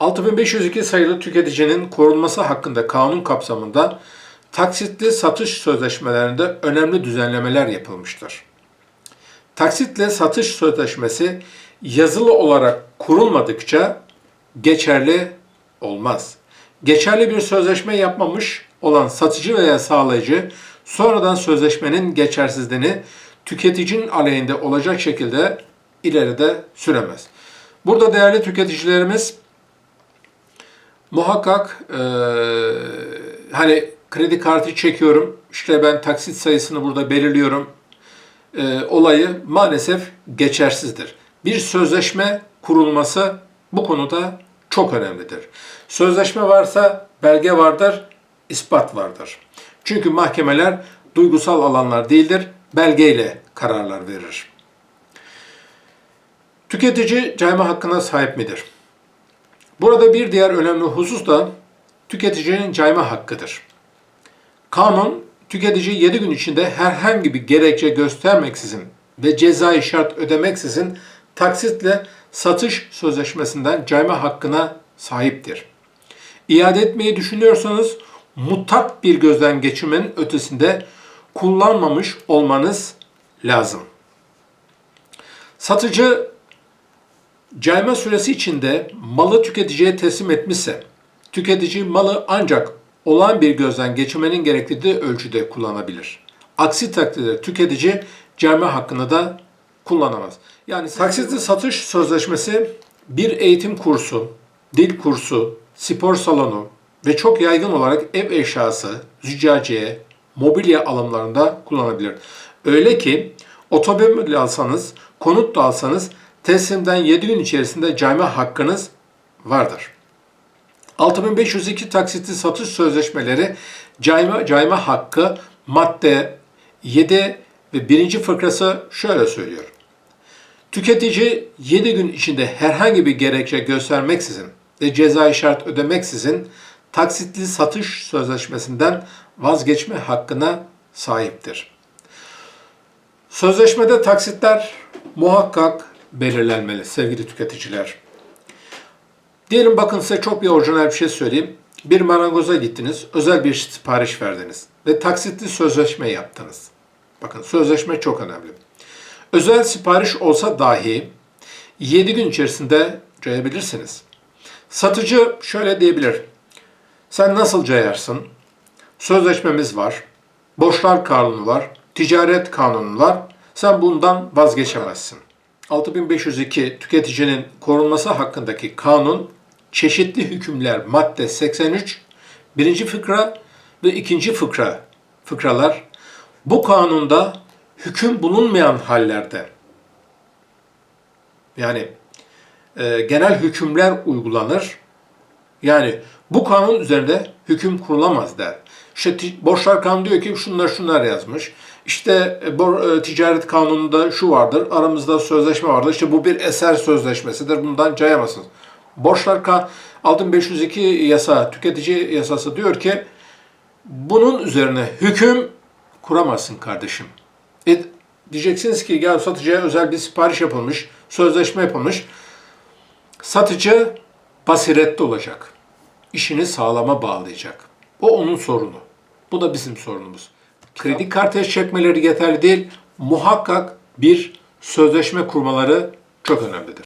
6502 sayılı tüketicinin korunması hakkında kanun kapsamında taksitli satış sözleşmelerinde önemli düzenlemeler yapılmıştır. Taksitle satış sözleşmesi yazılı olarak kurulmadıkça geçerli olmaz. Geçerli bir sözleşme yapmamış olan satıcı veya sağlayıcı sonradan sözleşmenin geçersizliğini tüketicinin aleyhinde olacak şekilde ileride süremez. Burada değerli tüketicilerimiz muhakkak eee, hani kredi kartı çekiyorum, işte ben taksit sayısını burada belirliyorum, e, olayı maalesef geçersizdir. Bir sözleşme kurulması bu konuda çok önemlidir. Sözleşme varsa belge vardır, ispat vardır. Çünkü mahkemeler duygusal alanlar değildir, belgeyle kararlar verir. Tüketici cayma hakkına sahip midir? Burada bir diğer önemli husus da tüketicinin cayma hakkıdır. Kanun tüketici 7 gün içinde herhangi bir gerekçe göstermeksizin ve cezai şart ödemeksizin taksitle satış sözleşmesinden cayma hakkına sahiptir. İade etmeyi düşünüyorsanız mutlak bir gözden geçirmenin ötesinde kullanmamış olmanız lazım. Satıcı cayma süresi içinde malı tüketiciye teslim etmişse, tüketici malı ancak olağan bir gözden geçirmenin gerektirdiği ölçüde kullanabilir. Aksi takdirde tüketici cayma hakkını da kullanamaz. Yani taksitli satış sözleşmesi bir eğitim kursu, dil kursu, spor salonu ve çok yaygın olarak ev eşyası, züccaciye, mobilya alımlarında kullanabilir. Öyle ki otomobil alsanız, konut da alsanız teslimden 7 gün içerisinde cayma hakkınız vardır. 6502 taksitli satış sözleşmeleri cayma, cayma hakkı madde 7 ve 1. fıkrası şöyle söylüyor. Tüketici 7 gün içinde herhangi bir gerekçe göstermeksizin ve cezai şart ödemeksizin taksitli satış sözleşmesinden vazgeçme hakkına sahiptir. Sözleşmede taksitler muhakkak belirlenmeli sevgili tüketiciler. Diyelim bakın size çok bir orijinal bir şey söyleyeyim. Bir marangoza gittiniz, özel bir sipariş verdiniz ve taksitli sözleşme yaptınız. Bakın sözleşme çok önemli. Özel sipariş olsa dahi 7 gün içerisinde cayabilirsiniz. Satıcı şöyle diyebilir. Sen nasıl cayarsın? Sözleşmemiz var. Borçlar kanunu var. Ticaret kanunu var. Sen bundan vazgeçemezsin. 6502 tüketicinin korunması hakkındaki kanun çeşitli hükümler madde 83 birinci fıkra ve ikinci fıkra fıkralar bu kanunda hüküm bulunmayan hallerde yani e, genel hükümler uygulanır. Yani bu kanun üzerinde hüküm kurulamaz der. İşte borçlar kanunu diyor ki şunlar şunlar yazmış. İşte e, e, ticaret kanununda şu vardır. Aramızda sözleşme vardır. İşte bu bir eser sözleşmesidir. Bundan cayamazsınız. Borçlar kan 6502 yasa, tüketici yasası diyor ki bunun üzerine hüküm kuramazsın kardeşim. E, diyeceksiniz ki ya satıcıya özel bir sipariş yapılmış, sözleşme yapılmış. Satıcı basiretli olacak. İşini sağlama bağlayacak. O onun sorunu. Bu da bizim sorunumuz. Kredi kartı çekmeleri yeterli değil. Muhakkak bir sözleşme kurmaları çok önemlidir.